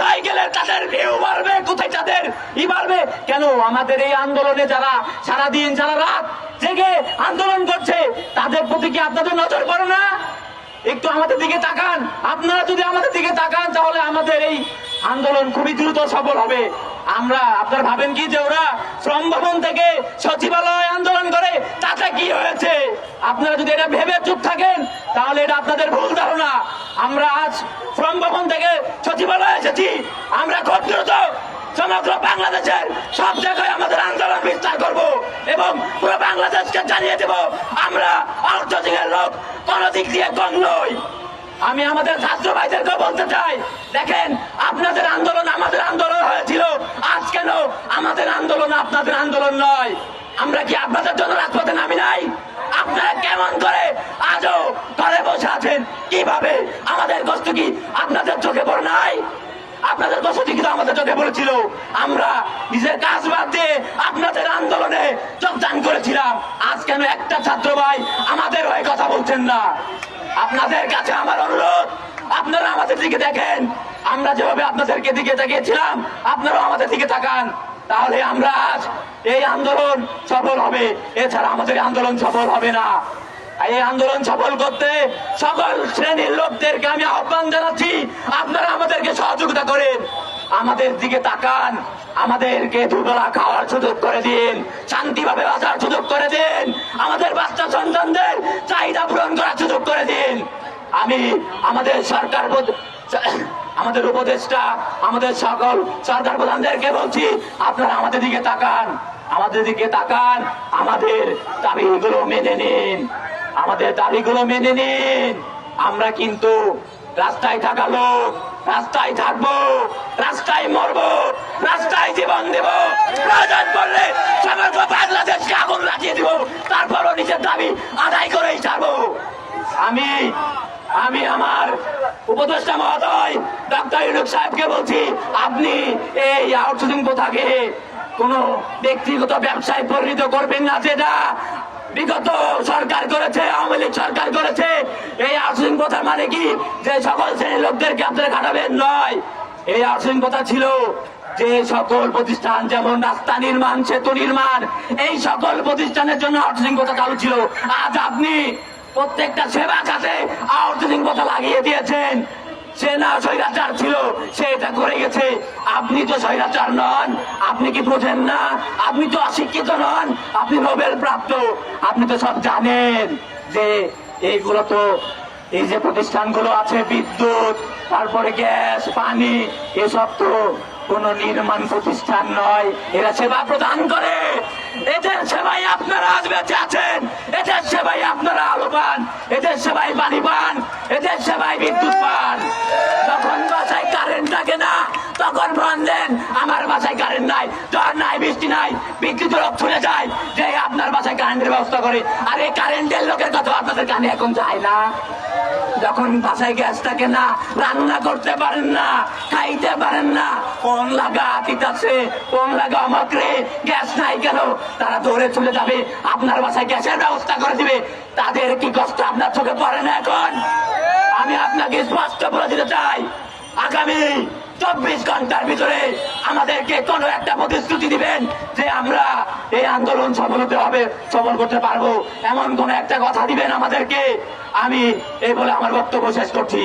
কোথায় গেলে তাদের ভিউ বাড়বে? কোথায় তাদের ই বাড়বে? কেন আমাদের এই আন্দোলনে যারা সারা রাত জেগে আন্দোলন করছে, তাদের প্রতি কি আপনাদের নজর পড়ে না? একটু আমাদের দিকে তাকান। আপনারা যদি আমাদের দিকে তাকান, তাহলে আমাদের এই আন্দোলন খুবই দ্রুত সফল হবে। আমরা আপনারা ভাবেন কি যে ওরা শ্রম ভবন থেকে সচিবালয় আন্দোলন করে তাতে আপনারা যদি এটা ভেবে চুপ থাকেন, তাহলে এটা আপনাদের ভুল ধারণা। আমরা আজ শ্রম ভবন থেকে সচিবালয় এসেছি। আমরা দ্রুত সমগ্র বাংলাদেশের সব জায়গায় আমাদের আন্দোলন বিস্তার করব এবং পুরো বাংলাদেশকে জানিয়ে দেব, আমরা আউটসোর্সিং লোক, কোন দিক দিয়ে কম নই। আমি আমাদের ছাত্র ভাইদেরকে বলতে চাই, দেখেন, আপনাদের আন্দোলন আমাদের আন্দোলন হয়েছিল। আজ কেন আমাদের আন্দোলন আপনাদের আন্দোলন নয়? আমরা কি আপনাদের জন্য রাজপথে নামি নাই? আমাদের কি আপনাদের চোখে পড়ে নাই? আপনাদের দশটি কিন্তু আমাদের চোখে পড়েছিল? আমরা নিজের কাজ বাদ দিয়ে আপনাদের আন্দোলনে যোগদান করেছিলাম। আজ কেন একটা ছাত্র ভাই আমাদের হয়ে কথা বলছেন না? আপনাদের কাছে আমার অনুরোধ, আপনারা আমাদের দিকে দেখেন। আমরা যেভাবে আপনাদেরকে দিকে তাকিয়েছিলাম, আপনারাও আমাদের দিকে তাকান। তাহলে আমরা আজ এই আন্দোলন সফল হবে। এছাড়া আমাদের আন্দোলন সফল হবে না। এই আন্দোলন সফল করতে সকল শ্রেণির লোকদেরকে আমি আহ্বান জানাচ্ছি। আপনারা আমাদেরকে সহযোগিতা করেন। আমাদের দিকে তাকান। আমাদেরকে দুবেলা খাওয়ার সুযোগ করে দিন। শান্তিভাবে বাঁচার সুযোগ করে দিন। আমাদের বাচ্চা সন্তানদের চাহিদা পূরণ করার সুযোগ করে দিন। আমি আমাদের সরকার আমাদের উপদেষ্টা, আমাদের সকল সরকার প্রধানদেরকে বলছি, আপনারা আমাদের দিকে তাকান। আমাদের দিকে তাকান। আমাদের দাবিগুলো মেনে নিন। আমাদের দাবিগুলো মেনে নিন। আমরা কিন্তু রাস্তায় থাকা লোক, রাস্তায় থাকব, রাস্তায় মরবো, রাস্তায় জীবন দেব। প্রয়োজন পড়লে সমগ্র বাংলাদেশকে আগুন লাগিয়ে দিব। তারপরও নিজের দাবি আদায় করেই ছাড়বো। আমি আমি আমার উপদেষ্টা মহোদয় ডক্টর ইউনুক সাহেবকে বলছি, আপনি এই আউটসোর্সিং প্রথাকে কোন ব্যক্তিগত ব্যবসায় পরিণত করবেন না যেটা বিগত সরকার করেছে, আওয়ামী লীগ সরকার করেছে। এই প্রথা মানে কি? যে সকল শ্রেণির লোকদেরকে আপনারা খাটাবেন নয়। এই প্রথা ছিল যে সকল প্রতিষ্ঠান, যেমন রাস্তা নির্মাণ, সেতু নির্মাণ, এই সকল প্রতিষ্ঠানের জন্য আউটসোর্সিং চালু ছিল। আজ আপনি প্রত্যেকটা সেবা খাতে আউটসোর্সিং লাগিয়ে দিয়েছেন। সে না স্বৈরাচার ছিল, সে এটা করে গেছে। আপনি তো স্বৈরাচার নন, আপনি কি বোঝেন না? আপনি তো অশিক্ষিত নন, আপনি নোবেল প্রাপ্ত। আপনি তো সব জানেন যে এইগুলো তো, এই যে প্রতিষ্ঠানগুলো আছে, বিদ্যুৎ, তারপরে গ্যাস, পানি, এসব তো কোন নির্মাণ প্রতিষ্ঠান নয়। এরা সেবা প্রদান করে। এদের সেবাই আপনারা আজ বেঁচে আছেন। এদের সেবাই আপনারা আলো পান। এদের সেবাই পানি পান। এদের সেবাই বিদ্যুৎ পান। তখন ফোন দেন আমার বাসায় কারেন্ট নাই, জ্বর নাই, বৃষ্টি নাই বিদ্যুৎ লোক ছুড়ে যায়। যে আপনার বাসায় কারেন্টের ব্যবস্থা করে। আর এই কারেন্টের লোকের কথা আপনাদের কানে এখন যায় না। যখন বাসায় গ্যাস থাকে না, রান্না করতে পারেন না, খাইতে পারেন না কোন লাগা আতিত আছে কোন লাগা আমাকে গ্যাস নাই কেন? তারা দৌড়ে চলে যাবে, আপনার বাসায় গ্যাসের ব্যবস্থা করে দিবে। তাদের কি কষ্ট আপনার চোখে পড়ে না এখন? আমি আপনাকে স্পষ্ট বলে দিতে চাই। আগামী চব্বিশ ঘণ্টার ভিতরে আমাদেরকে কোনো একটা প্রতিশ্রুতি দিবেন যে আমরা এই আন্দোলন সফল হতে হবে, সফল করতে পারব। এমন কোনো একটা কথা দিবেন আমাদেরকে। আমি এই বলে আমার বক্তব্য শেষ করছি।